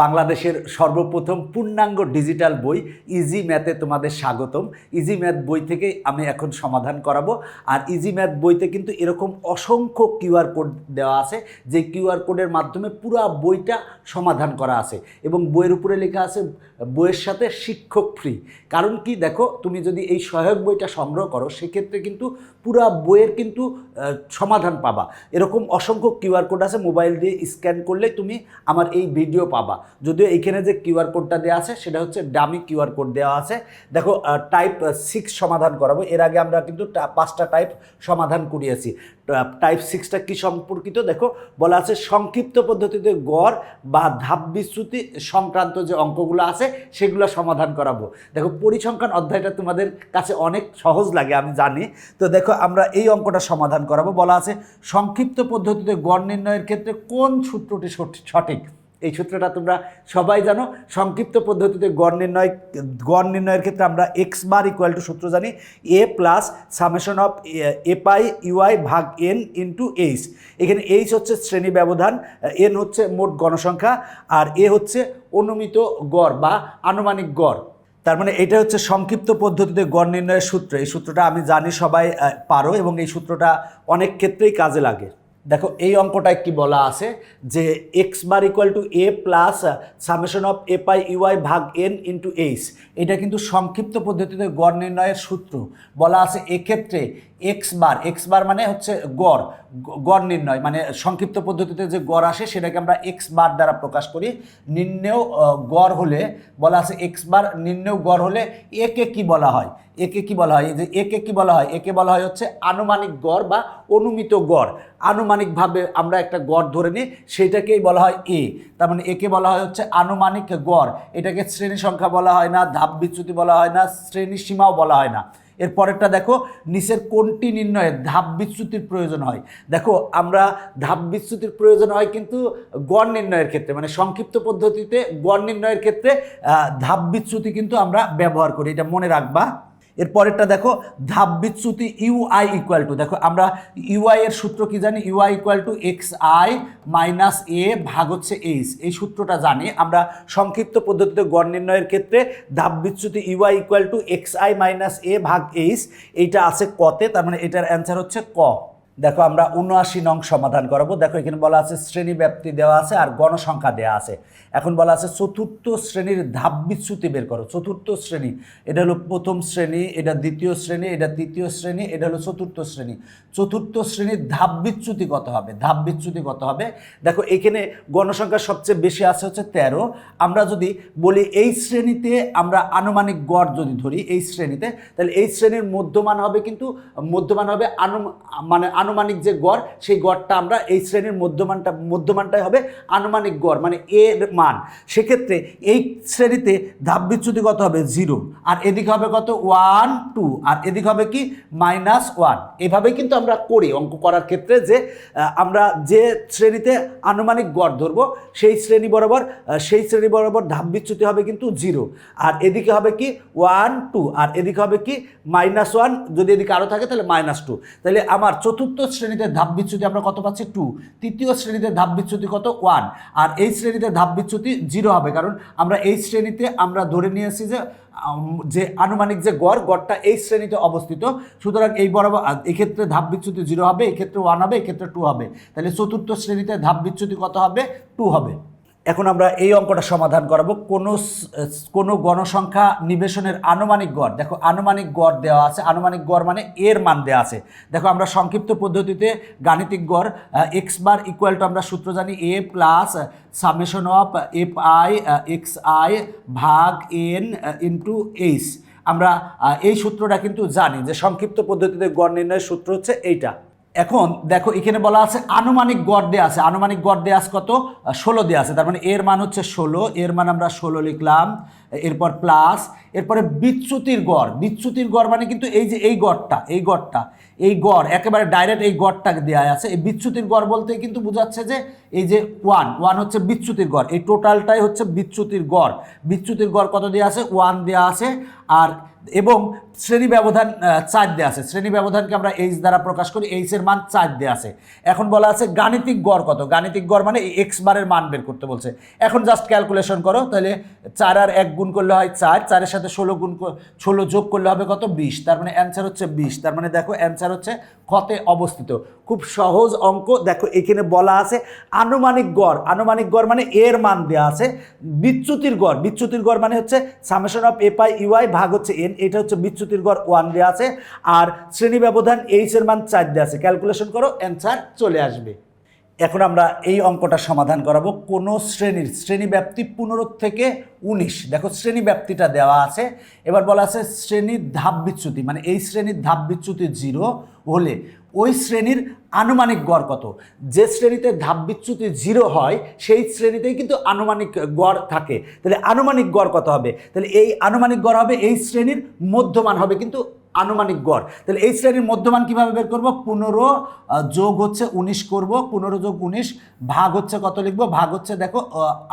বাংলাদেশের সর্বপ্রথম পূর্ণাঙ্গ ডিজিটাল বই ইজি ম্যাথে তোমাদের স্বাগতম। ইজি ম্যাথ বই থেকে আমি এখন সমাধান করাবো। আর ইজি ম্যাথ বইতে কিন্তু এরকম অসংখ্য কিউআর কোড দেওয়া আছে, যে কিউআর কোডের মাধ্যমে পুরো বইটা সমাধান করা আছে। এবং বইয়ের উপরে লেখা আছে, বইয়ের সাথে শিক্ষক ফ্রি কারণ কি দেখো, তুমি যদি এই সহায়ক বইটা সংগ্রহ করো, সেক্ষেত্রে কিন্তু পুরো বইয়ের কিন্তু সমাধান পাবা। এরকম অসংখ্য কিউআর কোড আছে, মোবাইল দিয়ে স্ক্যান করলে তুমি আমার এই ভিডিও পাবা। যদিও এইখানে যে কিউআর কোডটা দেওয়া আছে, সেটা হচ্ছে ডামি কিউআর কোড দেওয়া আছে। দেখো টাইপ সিক্স সমাধান করাবো। এর আগে আমরা কিন্তু পাঁচটা টাইপ সমাধান করিয়েছি। টাইপ সিক্সটা কি সম্পর্কিত? দেখো, বলা আছে সংক্ষিপ্ত পদ্ধতিতে গড় বা ধাপ বিচ্যুতি সংক্রান্ত যে অঙ্কগুলো আছে, সেগুলো সমাধান করাবো। দেখো, পরিসংখ্যান অধ্যায়টা তোমাদের কাছে অনেক সহজ লাগে, আমি জানি। তো দেখো, আমরা এই অঙ্কটা সমাধান করাবো। বলা আছে সংক্ষিপ্ত পদ্ধতিতে গড় নির্ণয়ের ক্ষেত্রে কোন সূত্রটি সঠি- সঠিক? এই সূত্রটা তোমরা সবাই জানো। সংক্ষিপ্ত পদ্ধতিতে গড় নির্ণয়, গড় নির্ণয়ের ক্ষেত্রে আমরা এক্স বার ইকুয়াল টু সূত্র জানি। A plus summation of A pi U I ভাগ এন ইন্টু এইচ এখানে এইচ হচ্ছে শ্রেণি ব্যবধান এন হচ্ছে মোট গণসংখ্যা, আর এ হচ্ছে অনুমিত গড় বা আনুমানিক গড়। তার মানে এটা হচ্ছে সংক্ষিপ্ত পদ্ধতিতে গড় নির্ণয়ের সূত্র। এই সূত্রটা আমি জানি সবাই পারো এবং এই সূত্রটা অনেক ক্ষেত্রেই কাজে লাগে। দেখো, এই অঙ্কটায় কি বলা আছে? যে X bar equal to A plus summation of A pi U I ভাগ এন ইন্টু এইচ এটা কিন্তু সংক্ষিপ্ত পদ্ধতিতে গড় নির্ণয়ের সূত্র। বলা আছে এক্ষেত্রে এক্স বার এক্স বার মানে হচ্ছে গড়। গড় নির্ণয় মানে সংক্ষিপ্ত পদ্ধতিতে যে গড় আসে সেটাকে আমরা এক্স বার দ্বারা প্রকাশ করি। আহ, গড় হলে বলা আছে এক্স বার নির্ণেয় গড় হলে একে কি বলা হয়? একে কি বলা হয়? যে একে কি বলা হয়? একে বলা হয় হচ্ছে আনুমানিক গড় বা অনুমিত গড়। আনুমানিকভাবে আমরা একটা গড় ধরে নিই সেইটাকেই বলা হয় এ তার মানে একে বলা হয় হচ্ছে আনুমানিক গড়। এটাকে শ্রেণি সংখ্যা বলা হয় না ধাপ বিচ্যুতি বলা হয় না শ্রেণি সীমাও বলা হয় না। এর পরেরটা দেখো, নিচের কোনটি নির্ণয়ে ধাপ বিচ্যুতির প্রয়োজন হয়? দেখো, আমরা ধাপ বিচ্যুতির প্রয়োজন হয় কিন্তু গড় নির্ণয়ের ক্ষেত্রে মানে সংক্ষিপ্ত পদ্ধতিতে গড় নির্ণয়ের ক্ষেত্রে ধাপ বিচ্যুতি কিন্তু আমরা ব্যবহার করি। এটা মনে রাখবা। এর পরেরটা দেখো ধাপ বিচ্যুতি ইউ আই ইকুয়াল টু দেখো আমরা ইউআই এর সূত্র কি জানি? U I equal to X I minus A ভাগ হচ্ছে এইচ এই সূত্রটা জানি। আমরা সংক্ষিপ্ত পদ্ধতিতে গড় নির্ণয়ের ক্ষেত্রে ধাপ বিচ্যুতি U I equal to X I minus A ভাগ এইচ এইটা আছে কতে, তার মানে এটার অ্যান্সার হচ্ছে ক। দেখো, আমরা উনআশি নং সমাধান করাবো। দেখো, এখানে বলা আছে শ্রেণি ব্যাপ্তি দেওয়া আছে আর গণসংখ্যা দেওয়া আছে। এখন বলা আছে চতুর্থ শ্রেণির ধাপ বিচ্যুতি বের করো। চতুর্থ শ্রেণি, এটা হলো প্রথম শ্রেণি, এটা দ্বিতীয় শ্রেণি, এটা তৃতীয় শ্রেণি, এটা হলো চতুর্থ শ্রেণি। চতুর্থ শ্রেণির ধাপ বিচ্যুতি কত হবে? ধাপ বিচ্যুতি কত হবে? দেখো, এখানে গণসংখ্যা সবচেয়ে বেশি আছে হচ্ছে তেরো। আমরা যদি বলি এই শ্রেণীতে আমরা আনুমানিক গড় যদি ধরি, এই শ্রেণীতে, তাহলে এই শ্রেণির মধ্যমান হবে কিন্তু, মধ্যমান হবে আনু মানে আনুমানিক যে গড়, সেই গড়টা আমরা এই শ্রেণির মধ্যমানটা, মধ্যমানটাই হবে আনুমানিক গড় মানে এর মান। সেক্ষেত্রে এই শ্রেণীতে ধাপ বিচ্যুতি কত হবে? জিরো। আর এদিকে হবে কত? One, two. আর এদিকে হবে কি? Minus one. এভাবেই কিন্তু আমরা করি অঙ্ক করার ক্ষেত্রে যে আমরা যে শ্রেণীতে আনুমানিক গড় ধরবো, সেই শ্রেণি বরাবর সেই শ্রেণি বরাবর ধাপ বিচ্যুতি হবে কিন্তু জিরো। আর এদিকে হবে কি? One, two. আর এদিকে হবে কি? Minus one. যদি এদিকে আরও থাকে তাহলে মাইনাস টু। তাহলে আমার চতুর্থ শ্রেণীতে ধাপ বিচ্যুতি আমরা কত পাচ্ছি? টু তৃতীয় শ্রেণীতে ধাপ বিচ্যুতি কত? ওয়ান আর এই শ্রেণীতে ধাপ বিচ্যুতি জিরো হবে, কারণ আমরা এই শ্রেণীতে আমরা ধরে নিয়েছি যে যে আনুমানিক যে গড়, গড়টা এই শ্রেণীতে অবস্থিত। সুতরাং এই বরাবর এক্ষেত্রে ধাপ বিচ্যুতি জিরো হবে, এক্ষেত্রে ওয়ান হবে, এক্ষেত্রে টু হবে। তাহলে চতুর্থ শ্রেণীতে ধাপ বিচ্যুতি কত হবে? টু হবে। এখন আমরা এই অঙ্কটা সমাধান করাবো। কোনো কোনো গণসংখ্যা নিবেশনের আনুমানিক গড়, দেখো আনুমানিক গড় দেওয়া আছে। আনুমানিক গড় মানে এর মান দেওয়া আছে। দেখো আমরা সংক্ষিপ্ত পদ্ধতিতে গাণিতিক গড় এক্স বার ইকুয়াল টু আমরা সূত্র জানি A plus summation of F I X I ভাগ এন ইন্টু এইচ আমরা এই সূত্রটা কিন্তু জানি যে সংক্ষিপ্ত পদ্ধতিতে গড় নির্ণয়ের সূত্র হচ্ছে এইটা। এখন দেখো, এখানে বলা আছে আনুমানিক গড় দেয়া আছে। আনুমানিক গড় দেয়া আছে কত? ষোলো দেয়া আছে। তার মানে এর মান হচ্ছে ষোলো। এর মান আমরা ষোলো লিখলাম। এরপর প্লাস, এরপরে বিচ্যুতির গড়। বিচ্যুতির গড় মানে কিন্তু এই যে এই গড়টা এই গড়টা, এই গড়, একেবারে ডাইরেক্ট এই গড়টা দেওয়া আছে। এই বিচ্যুতির গড় বলতে কিন্তু বোঝাচ্ছে যে এই যে ওয়ান ওয়ান হচ্ছে বিচ্যুতির গড়। এই টোটালটাই হচ্ছে বিচ্যুতির গড়। বিচ্যুতির গড় কত দেওয়া আছে? ওয়ান দেওয়া আছে। আর এবং শ্রেণি ব্যবধান চার দেওয়া আছে। শ্রেণি ব্যবধানকে আমরা এইচ দ্বারা প্রকাশ করি এইচ এর মান চার দেওয়া আছে। এখন বলা আছে গাণিতিক গড় কত? গাণিতিক গড় মানে এক্স বারের মান বের করতে বলছে। এখন জাস্ট ক্যালকুলেশন করো, তাহলে চার আর এক গুণ করলে হয় চার, চারের সাথে ষোলো গুণ ষোলো যোগ করলে হবে কত? বিশ। তার মানে অ্যান্সার হচ্ছে বিশ। তার মানে দেখো অ্যান্সার হচ্ছে ক্ষতে অবস্থিত। খুব সহজ অঙ্ক। দেখো এখানে বলা আছে আনুমানিক গড়। আনুমানিক গড় মানে এর মান দেওয়া আছে। বিচ্যুতির গড়। বিচ্যুতির গড় মানে হচ্ছে summation of A pi U I ভাগ হচ্ছে এন এটা হচ্ছে বিচ্যুতির গড় ওয়ান দেওয়া আছে। আর শ্রেণি ব্যবধান এইচ এর মান চার দেওয়া আছে। ক্যালকুলেশন করো অ্যান্সার চলে আসবে। এখন আমরা এই অঙ্কটা সমাধান করাবো। কোনো শ্রেণির, শ্রেণি ব্যাপ্তি পনেরো থেকে উনিশ। দেখো, শ্রেণি ব্যাপ্তিটা দেওয়া আছে। এবার বলা আছে শ্রেণির ধাপ বিচ্যুতি মানে এই শ্রেণির ধাপ বিচ্যুতি জিরো হলে ওই শ্রেণির আনুমানিক গড় কত? যে শ্রেণীতে ধাপ বিচ্যুতি জিরো হয়, সেই শ্রেণীতেই কিন্তু আনুমানিক গড় থাকে। তাহলে আনুমানিক গড় কত হবে? তাহলে এই আনুমানিক গড় হবে, এই শ্রেণির মধ্যমান হবে। কিন্তু আনুমানিক গড়। তাহলে এই শ্রেণির মধ্যমান কীভাবে বের করব? পনেরো যোগ হচ্ছে উনিশ করব। পনেরো যোগ উনিশ, ভাগ হচ্ছে কত লিখব? ভাগ হচ্ছে দেখো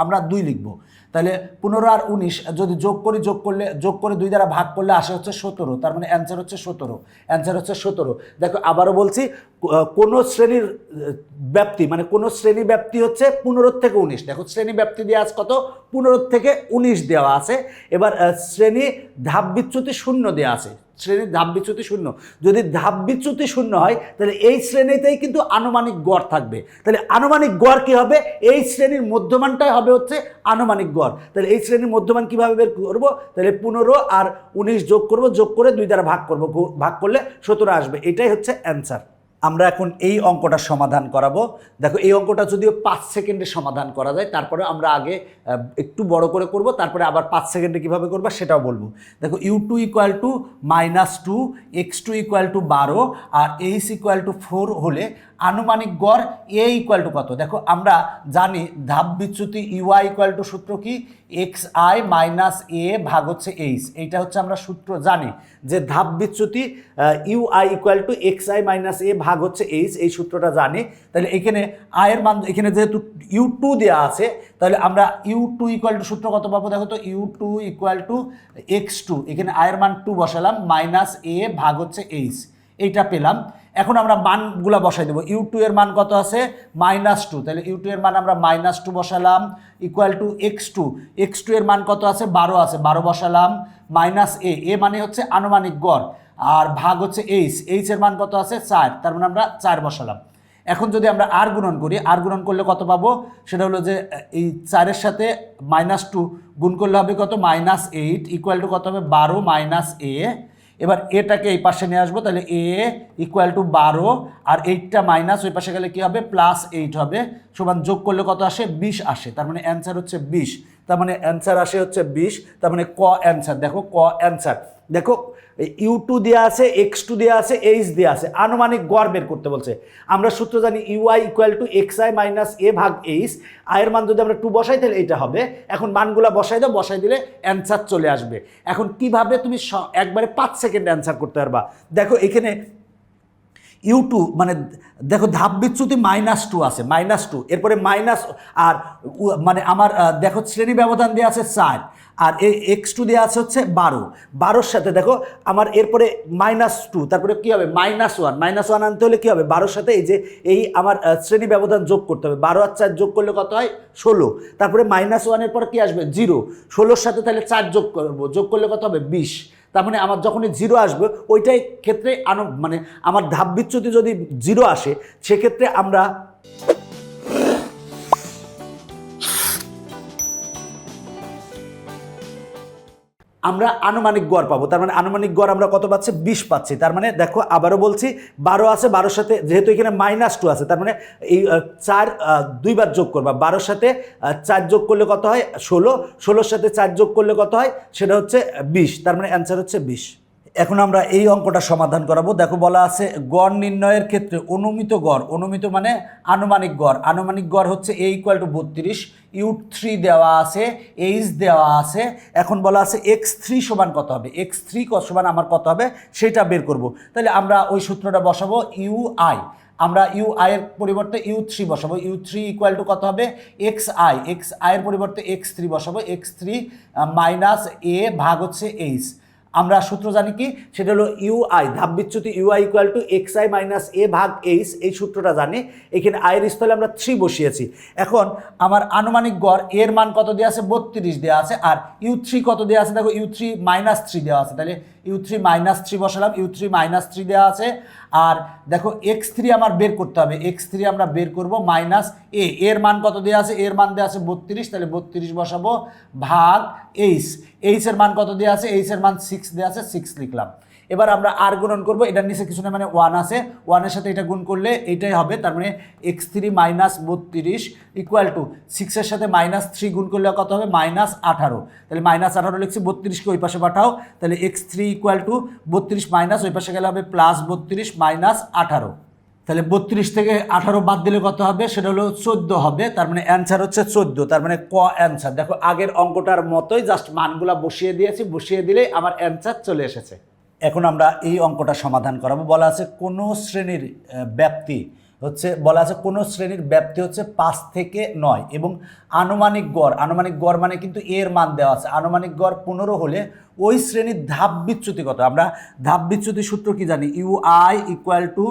আমরা দুই লিখব। তাহলে পনেরো আর উনিশ, যদি যোগ করি, যোগ করলে, যোগ করে দুই দ্বারা ভাগ করলে আসে হচ্ছে সতেরো, তার মানে অ্যান্সার হচ্ছে সতেরো অ্যান্সার হচ্ছে সতেরো। দেখো, আবারও বলছি কোনো শ্রেণির ব্যাপ্তি মানে কোনো শ্রেণি ব্যাপ্তি হচ্ছে পনেরো থেকে উনিশ। দেখো, শ্রেণি ব্যাপ্তি দেওয়া আছে কত? পনেরো থেকে উনিশ দেওয়া আছে। এবার শ্রেণি ধাপ বিচ্যুতি শূন্য দেওয়া আছে। শ্রেণির ধাপ বিচ্যুতি শূন্য। যদি ধাপ বিচ্যুতি শূন্য হয়, তাহলে এই শ্রেণীতেই কিন্তু আনুমানিক গড় থাকবে। তাহলে আনুমানিক গড় কী হবে? এই শ্রেণির মধ্যমানটাই হবে হচ্ছে আনুমানিক গড়। তাহলে এই শ্রেণির মধ্যমান কীভাবে বের করব? তাহলে পনেরো আর উনিশ যোগ করব, যোগ করে দুই দ্বারা ভাগ করব। ভাগ করলে সতেরো আসবে। এটাই হচ্ছে অ্যান্সার। আমরা এখন এই অঙ্কটা সমাধান করাবো। দেখো, এই অঙ্কটা যদিও পাঁচ সেকেন্ডে সমাধান করা যায়, তারপরে আমরা আগে একটু বড় করে করব, তারপরে আবার পাঁচ সেকেন্ডে কীভাবে করব সেটাও বলব। দেখো U two equal to minus two X two equal to বারো, আর এইচ ইকুয়াল টু ফোর হলে আনুমানিক গড় এ ইকুয়াল টু কত? দেখো, আমরা জানি ধাপ বিচ্যুতি ইউআই ইকুয়াল টু সূত্র কি? এক্স আই মাইনাস এ ভাগ হচ্ছে এইচ এইটা হচ্ছে আমরা সূত্র জানি যে ধাপ বিচ্যুতি U I equal to X I minus A ভাগ হচ্ছে এইচ এই সূত্রটা জানি। তাহলে এখানে আয়ের মান, এখানে যেহেতু ইউ টু দেওয়া আছে, তাহলে আমরা ইউ টু ইকুয়াল টু সূত্র কত পাবো? দেখো তো U two equal to X two এখানে আয়ের মান টু বসালাম মাইনাস এ ভাগ হচ্ছে এইচ এইটা পেলাম। এখন আমরা মানগুলো বসাই দেবো। ইউ টু এর মান কত আছে? মাইনাস টু তাহলে ইউ টু এর মান আমরা মাইনাস টু বসালাম equal to X two X two এর মান কত আছে? বারো আছে। বারো বসালাম মাইনাস এ এ মানে হচ্ছে আনুমানিক গড়। আর ভাগ হচ্ছে এইচ এইচ এর মান কত আছে? চার। তার মানে আমরা চার বসালাম। এখন যদি আমরা আর গুণন করি আর গুণন করলে কত পাবো? সেটা হলো যে, এই চারের সাথে মাইনাস টু গুণ করলে হবে কত? মাইনাস এইট ইকুয়াল টু কত হবে? বারো। মাইনাস এ এবার এটাকে এই পাশে নিয়ে আসব, তাহলে এ ইকুয়াল টু বারো, আর এইটটা মাইনাস ওই পাশে গেলে কী হবে? প্লাস এইট হবে। সমান যোগ করলে কত আসে? বিশ আসে। তার মানে অ্যান্সার হচ্ছে বিশ। তার মানে অ্যান্সার আসে হচ্ছে বিশ। তার মানে ক অ্যান্সার দেখো ক অ্যান্সার দেখো ইউ টু দেওয়া আছে এক্স টু দেওয়া আছে এইচ দেওয়া আছে। আনুমানিক গড় বের করতে বলছে। আমরা সূত্র জানি U I equal to X I minus A ভাগ এইচ আয়ের মান যদি আমরা টু বসাই, তাহলে এটা হবে। এখন মানগুলো বসাই দাও, বসাই দিলে অ্যান্সার চলে আসবে। এখন কীভাবে তুমি একবারে পাঁচ সেকেন্ড অ্যান্সার করতে পারবা? দেখো, এখানে ইউ টু মানে দেখো, ধাপ বিচ্যুতি মাইনাস টু আছে মাইনাস টু এরপরে মাইনাস আর মানে আমার দেখো, শ্রেণি ব্যবধান দেওয়া আছে চার আর এই এক্স টু দেওয়া আছে হচ্ছে বারো। বারোর সাথে দেখো, আমার এরপরে মাইনাস টু তারপরে কী হবে? মাইনাস ওয়ান মাইনাস ওয়ান আনতে হলে কী হবে? বারোর সাথে এই যে এই আমার শ্রেণি ব্যবধান যোগ করতে হবে। বারো আর চার যোগ করলে কত হয়? ষোলো। তারপরে মাইনাস ওয়ানের পর কী আসবে? জিরো ষোলোর সাথে তাহলে চার যোগ করব। যোগ করলে কত হবে? বিশ। তার মানে আমার যখনই জিরো আসবে, ওইটাই ক্ষেত্রে আনো মানে আমার ধাপ বিচ্যুতি যদি জিরো আসে, সেক্ষেত্রে আমরা আমরা আনুমানিক গড় পাবো। তার মানে আনুমানিক গড় আমরা কত পাচ্ছি? বিশ পাচ্ছি। তার মানে দেখো, আবারও বলছি, বারো আছে, বারোর সাথে যেহেতু এখানে মাইনাস টু আছে, তার মানে এই চার দুইবার যোগ করবা। বারোর সাথে চার যোগ করলে কত হয়? ষোলো। ষোলোর সাথে চার যোগ করলে কত হয়? সেটা হচ্ছে বিশ। তার মানে অ্যান্সার হচ্ছে বিশ। এখন আমরা এই অঙ্কটা সমাধান করাবো। দেখো বলা আছে, গড় নির্ণয়ের ক্ষেত্রে অনুমিত গড়, অনুমিত মানে আনুমানিক গড়। আনুমানিক গড় হচ্ছে এ ইকুয়াল টু বত্রিশ ইউ থ্রি দেওয়া আছে এইচ দেওয়া আছে। এখন বলা আছে এক্স থ্রি সমান কত হবে? এক্স থ্রি সমান আমার কত হবে? সেটা বের করব। তাহলে আমরা ওই সূত্রটা বসাবো ইউ আই আমরা ইউ আয়ের পরিবর্তে ইউ থ্রি বসাবো। ইউ থ্রি ইকুয়াল টু কত হবে? এক্স আই এক্স আয়ের পরিবর্তে এক্স থ্রি বসাবো। এক্স থ্রি মাইনাস এ ভাগ হচ্ছে এইচ আমরা সূত্র জানি কি? সেটা হলো UI ধাপবিচ্যুতি U I equal to X I minus A ভাগ এইচ এই সূত্রটা জানি। এখানে আয়ের স্থলে আমরা থ্রি বসিয়েছি। এখন আমার আনুমানিক গড় এর মান কত দেওয়া আছে? বত্রিশ দেওয়া আছে। আর ইউ থ্রি কত দেওয়া আছে? দেখো ইউ থ্রি মাইনাস থ্রি দেওয়া আছে। তাহলে ইউ থ্রি মাইনাস থ্রি বসালাম ইউ থ্রি মাইনাস থ্রি দেওয়া আছে। আর দেখো এক্স থ্রি আমার বের করতে হবে। এক্স থ্রি আমরা বের করব মাইনাস এ এর মান কত দেওয়া আছে? এর মান দেওয়া আছে বত্রিশ, তাহলে বত্রিশ বসাবো ভাগ এইচ এইচের মান কত দেওয়া আছে? এইচের মান সিক্স দেওয়া আছে সিক্স লিখলাম। এবার আমরা আর গুণন করব এটার নিচে কিছু না মানে ওয়ান আছে। ওয়ানের সাথে এটা গুণ করলে এইটাই হবে, তার মানে এক্স থ্রি মাইনাস বত্রিশ ইকুয়াল টু সিক্সের সাথে মাইনাস থ্রি গুণ করলে কত হবে? মাইনাস আঠারো। তাহলে মাইনাস আঠারো লিখছি, বত্রিশকে ওই পাশে পাঠাও। তাহলে এক্স থ্রি ইকুয়াল টু বত্রিশ মাইনাস ওই পাশে গেলে হবে প্লাস বত্রিশ মাইনাস আঠারো। তাহলে বত্রিশ থেকে আঠারো বাদ দিলে কত হবে? সেটা হলো চোদ্দ হবে, তার মানে অ্যান্সার হচ্ছে চোদ্দ, তার মানে ক অ্যান্সার দেখো আগের অঙ্কটার মতোই জাস্ট মানগুলা বসিয়ে দিয়েছি, বসিয়ে দিলেই আমার অ্যান্সার চলে এসেছে। এখন আমরা এই অঙ্কটা সমাধান করাবো। বলা আছে কোনো শ্রেণির ব্যাপ্তি হচ্ছে, বলা আছে কোনো শ্রেণির ব্যাপ্তি হচ্ছে পাঁচ থেকে নয় এবং আনুমানিক গড় আনুমানিক গড় মানে কিন্তু এর মান দেওয়া আছে। আনুমানিক গড় পনেরো হলে ওই শ্রেণির ধাপ বিচ্যুতি কত? আমরা ধাপ বিচ্যুতি সূত্র কি জানি? U I equal to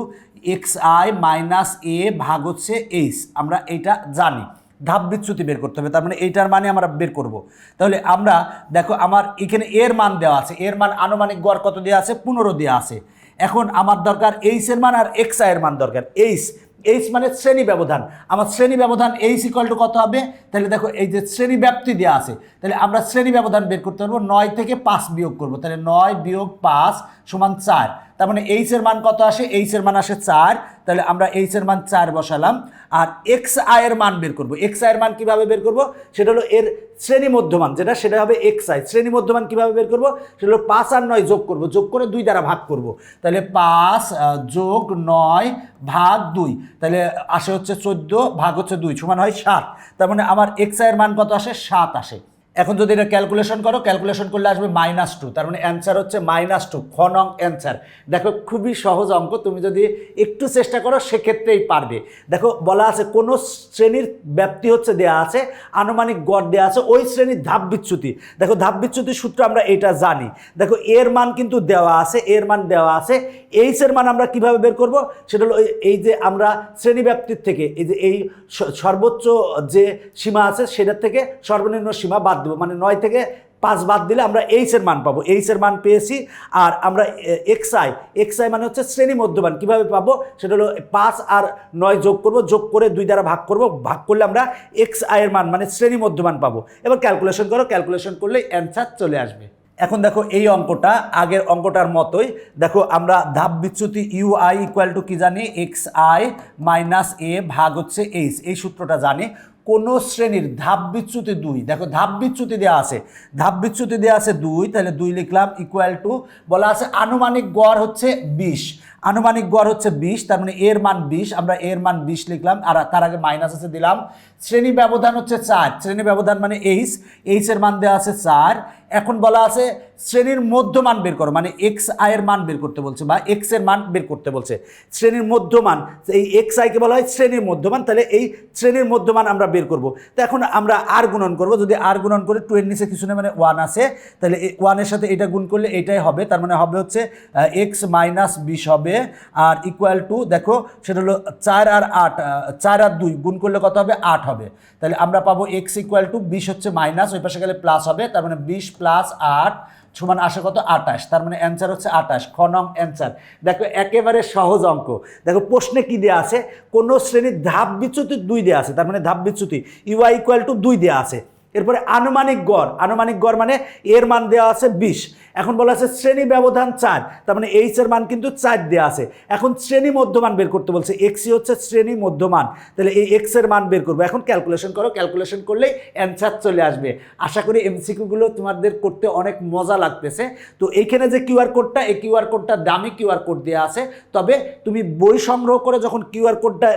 X I minus A ভাগ হচ্ছে এইচ আমরা এটা জানি। ধাপ বিচ্যুতি বের করতে হবে, তার মানে এইটার মানে আমরা বের করব। তাহলে আমরা, দেখো আমার এখানে এর মান দেওয়া আছে, এর মান আনুমানিক গড় কত দেওয়া আছে? পনেরো দেওয়া আছে। এখন আমার দরকার এইচ এর মান আর এক্স আই এর মান দরকার। এইচ এইচ মানে শ্রেণি ব্যবধান। আমার শ্রেণি ব্যবধান এইচ ইকুয়াল টু কত হবে? তাহলে দেখো এই যে শ্রেণি ব্যাপ্তি দেওয়া আছে, তাহলে আমরা শ্রেণি ব্যবধান বের করতে পারব নয় থেকে পাঁচ বিয়োগ করব। তাহলে নয় বিয়োগ পাঁচ সমান চার। তার মানে এইচ এর মান কত আসে? এইচ এর মান আসে চার। তাহলে আমরা এইচ এর মান চার বসালাম। আর এক্স আয়ের মান বের করব। এক্স আয়ের মান কীভাবে বের করব? সেটা হলো এর শ্রেণি মধ্যমান, যেটা সেটা হবে এক্স আই শ্রেণি মধ্যমান কীভাবে বের করব? সেটা হলো পাঁচ আর নয় যোগ করব। যোগ করে দুই দ্বারা ভাগ করব। তাহলে পাঁচ যোগ নয় ভাগ দুই। তাহলে আসে হচ্ছে চোদ্দ, ভাগ হচ্ছে দুই, সমান হয় সাত। তার মানে আমার এক্স আয়ের মান কত আসে? সাত আসে। এখন যদি এটা ক্যালকুলেশন করো ক্যালকুলেশন করলে আসবে মাইনাস টু তার মানে অ্যান্সার হচ্ছে মাইনাস টু খ নং অ্যান্সার দেখো, খুবই সহজ অঙ্ক, তুমি যদি একটু চেষ্টা করো, সেক্ষেত্রেই পারবে। দেখো, বলা আছে কোনো শ্রেণির ব্যাপ্তি হচ্ছে দেয়া আছে, আনুমানিক গড় দেওয়া আছে, ওই শ্রেণির ধাপ বিচ্যুতি। দেখো, ধাপ বিচ্যুতির সূত্র আমরা এটা জানি। দেখো, এর মান কিন্তু দেওয়া আছে, এর মান দেওয়া আছে এইচ এর মান আমরা কীভাবে বের করব? সেটা হলো এই- যে আমরা শ্রেণি ব্যাপ্তির থেকে, এই যে এই সর্বোচ্চ যে সীমা আছে, সেটার থেকে সর্বনিম্ন সীমা বাদ দেবো। মানে নয় থেকে পাঁচ বাদ দিলে আমরা এইচের মান পাবো। এইচের মান পেয়েছি আর আমরা এক্স আই এক্স আই মানে হচ্ছে শ্রেণি মধ্যমান। কীভাবে পাবো? সেটা হলো পাঁচ আর নয় যোগ করব, যোগ করে দুই দ্বারা ভাগ করব। ভাগ করলে আমরা এক্স আই মান মানে শ্রেণি মধ্যমান পাবো। এবার ক্যালকুলেশন করো। ক্যালকুলেশন করলে অ্যান্সার চলে আসবে। এখন দেখো এই অঙ্কটা, আগের অঙ্কটার মতোই। দেখো আমরা ধাপ বিচ্যুতি ইউ আই ইকুয়াল টু কি জানি? এক্স আই মাইনাস এ ভাগ হচ্ছে এইচ এই সূত্রটা জানি। কোন শ্রেণির ধাপ বিচ্যুতি দুই। দেখো, ধাপ বিচ্যুতি দেওয়া আছে। ধাপ বিচ্যুতি দেওয়া আছে দুই, তাহলে দুই লিখলাম ইকুয়াল টু বলা আছে আনুমানিক গড় হচ্ছে বিশ। আনুমানিক গড় হচ্ছে বিশ, তার মানে এর মান বিশ, আমরা এর মান বিশ লিখলাম, আর তার আগে মাইনাস আছে দিলাম। শ্রেণি ব্যবধান হচ্ছে চার, শ্রেণি ব্যবধান মানে এইচ এইচ এর মান দেওয়া আছে চার। এখন বলা আছে শ্রেণির মধ্যমান বের করো মানে এক্স আয়ের মান বের করতে বলছে, বা এক্সের মান বের করতে বলছে। শ্রেণির মধ্যমান, এই এক্স আইকে বলা হয় শ্রেণির মধ্যমান, তাহলে এই শ্রেণির মধ্যমান আমরা বের করব। তো এখন আমরা আর গুণন করব, যদি আর গুণন করে টু এর নিচে কিছু না মানে ওয়ান আছে, তাহলে ওয়ানের সাথে এটা গুণ করলে এটাই হবে, তার মানে হবে হচ্ছে এক্স মাইনাস বিশ হবে আর ইকুয়াল টু দেখো, সেটা হলো চার আর আট চার আর দুই, গুণ করলে কত হবে? আট হবে। তাহলে আমরা পাবো এক্স ইকুয়াল টু বিশ হচ্ছে মাইনাস ওই পাশে গেলে প্লাস হবে, তার মানে বিশ প্লাস আট সমান আসে কত? আটাশ। তার মানে অ্যান্সার হচ্ছে আটাশ, খ নং অ্যান্সার দেখো, একেবারে সহজ অঙ্ক। দেখো, প্রশ্নে কী দেওয়া আছে? কোনো শ্রেণির ধাপ বিচ্যুতি দুই দেওয়া আছে, তার মানে ধাপ বিচ্যুতি। ইউআই ইকুয়াল টু দুই দেওয়া আছে। এরপরে আনুমানিক গড়। আনুমানিক গড় মানে এর মান দেওয়া আছে বিশ। এখন বলা আছে শ্রেণি ব্যবধান চার। তার মানে এইচ এর মান কিন্তু চার দেওয়া আছে। এখন শ্রেণি মধ্যমান বের করতে বলছে। এক্সই হচ্ছে শ্রেণি মধ্যমান। তাহলে এই এক্সের মান বের করব। এখন ক্যালকুলেশন করো। ক্যালকুলেশন করলেই অ্যান্সার চলে আসবে। আশা করি এমসিকিউগুলো তোমাদের করতে অনেক মজা লাগতেছে। তো এইখানে যে কিউআর কোডটা এই কিউআর কোডটা দামি কিউআর কোড দেওয়া আছে। তবে তুমি বই সংগ্রহ করে যখন কিউআর কোডটা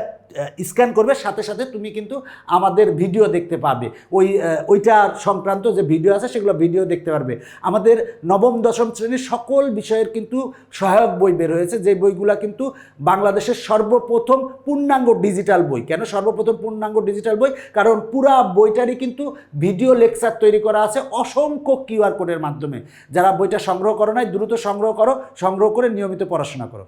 স্ক্যান করবে, সাথে সাথে তুমি কিন্তু আমাদের ভিডিও দেখতে পাবে। ওই ওইটা সংক্রান্ত যে ভিডিও আছে, সেগুলো ভিডিও দেখতে পারবে। আমাদের নবম, দশম শ্রেণির সকল বিষয়ের কিন্তু সহায়ক বই বের হয়েছে। যে বইগুলো কিন্তু বাংলাদেশের সর্বপ্রথম পূর্ণাঙ্গ ডিজিটাল বই। কেন সর্বপ্রথম পূর্ণাঙ্গ ডিজিটাল বই? কারণ পুরা বইটারই কিন্তু ভিডিও লেকচার তৈরি করা আছে অসংখ্য কিউআর কোডের মাধ্যমে। যারা বইটা সংগ্রহ করো নাই, দ্রুত সংগ্রহ করো, সংগ্রহ করে নিয়মিত পড়াশোনা করো।